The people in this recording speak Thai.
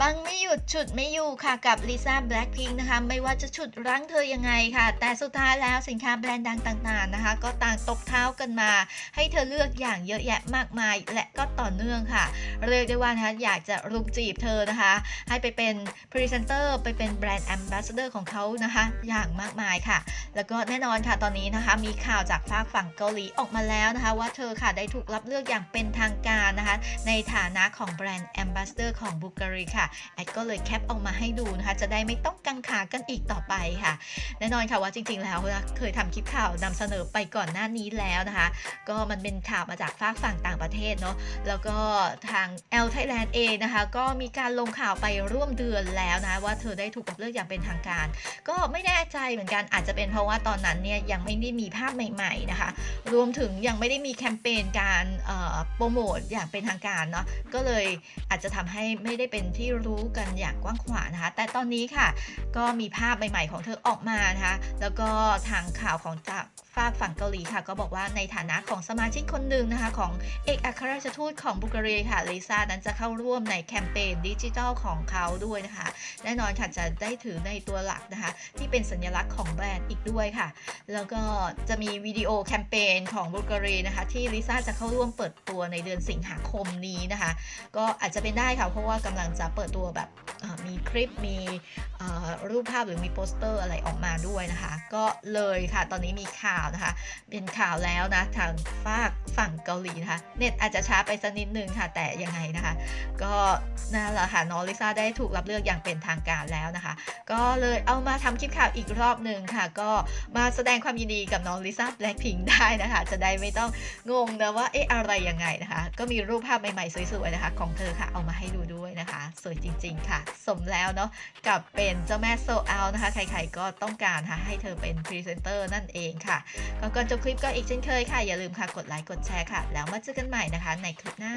ปังไม่หยุดฉุดไม่อยู่ค่ะกับลิซ่าแบล็ k พิงนะคะ ไม่ว่าจะฉุดรั้งเธอยังไงค่ะ แต่สุดท้ายแล้วสินค้าแบรนด์ดังต่างๆนะคะ ก็ต่างตบเท้ากันมา ให้เธอเลือกอย่างเยอะแยะมากมาย และก็ต่อเนื่องค่ะ เรียกได้ว่านะคะอยากจะรุมจีบเธอนะคะ ให้ไปเป็นพรีเซนเตอร์ไปเป็นแบรนด์แอมบาสเดอร์ของเขานะคะ อย่างมากมายค่ะ แล้วก็แน่นอนค่ะตอนนี้นะคะ มีข่าวจากฝากฝั่งเกาหลีออกมาแล้วนะคะ ว่าเธอค่ะได้ถูกรับเลือกอย่างเป็นทางการนะคะ ในฐานะของแบรนด์แอมบาสเดอร์ของบุการีค่ะแอดก็เลยแคปออกมาให้ดูนะคะ จะได้ไม่ต้องกังขากันอีกต่อไปค่ะ แน่นอนค่ะว่าจริง ๆ แล้วเคยทำคลิปข่าวนำเสนอไปก่อนหน้านี้แล้วนะคะ ก็มันเป็นข่าวมาจากฝากฝั่งต่างประเทศเนาะ แล้วก็ทาง L Thailand เองนะคะ ก็มีการลงข่าวไปร่วมเดือนแล้วนะว่าเธอได้ถูกเลือกอย่างเป็นทางการ ก็ไม่แน่ใจเหมือนกันอาจจะเป็นเพราะว่าตอนนั้นเนี่ยยังไม่ได้มีภาพใหม่ ๆ นะคะ รวมถึงยังไม่ได้มีแคมเปญการโปรโมทอย่างเป็นทางการเนาะก็เลยอาจจะทำให้ไม่ได้เป็นที่รู้กันอย่างกว้างขวางนะคะ แต่ตอนนี้ค่ะ ก็มีภาพใหม่ๆของเธอออกมานะคะ แล้วก็ทางข่าวของจากฝากฝั่งเกาหลีค่ะ ก็บอกว่าในฐานะของสมาชิกคนหนึ่งนะคะ ของเอกอัครราชทูตของบุการีค่ะลิซ่านั้นจะเข้าร่วมในแคมเปญดิจิทัลของเขาด้วยนะคะ แน่นอนค่ะจะได้ถือในตัวหลักนะคะ ที่เป็นสัญลักษณ์ของแบรนด์อีกด้วยค่ะ แล้วก็จะมีวิดีโอแคมเปญของบุการีนะคะ ที่ลิซ่าจะเข้าร่วมเปิดตัวในเดือนสิงหาคมนี้นะคะ ก็อาจจะเป็นได้ค่ะเพราะว่ากำลังจะเปิด多吧。 มีคลิปมีรูปภาพหรือมีโปสเตอร์อะไรออกมาด้วยนะคะ ก็เลยค่ะตอนนี้มีข่าวนะคะ เป็นข่าวแล้วนะทางฝากฝั่งเกาหลีนะคะ เน็ตอาจจะช้าไปสักนิดนึงค่ะ แต่ยังไงนะคะ ก็นั่นแหละค่ะน้องลิซ่าได้ถูกรับเลือกอย่างเป็นทางการแล้วนะคะ ก็เลยเอามาทำคลิปข่าวอีกรอบหนึ่งค่ะ ก็มาแสดงความยินดีกับน้องลิซ่าแบล็คพิงได้นะคะ จะได้ไม่ต้องงงนะว่าเอ๊ะอะไรยังไงนะคะ ก็มีรูปภาพใหม่ๆสวยๆนะคะ ของเธอค่ะเอามาให้ดูด้วยนะคะ สวยจริง ๆ ค่ะสมแล้วเนาะกับเป็นเจ้าแม่โซเอานะคะ ใครๆก็ต้องการค่ะให้เธอเป็นพรีเซนเตอร์นั่นเองค่ะก็ก่อนจบคลิปก็อีกเช่นเคยค่ะ อย่าลืมค่ะกดไลค์กดแชร์ค่ะ แล้วมาเจอกันใหม่นะคะในคลิปหน้า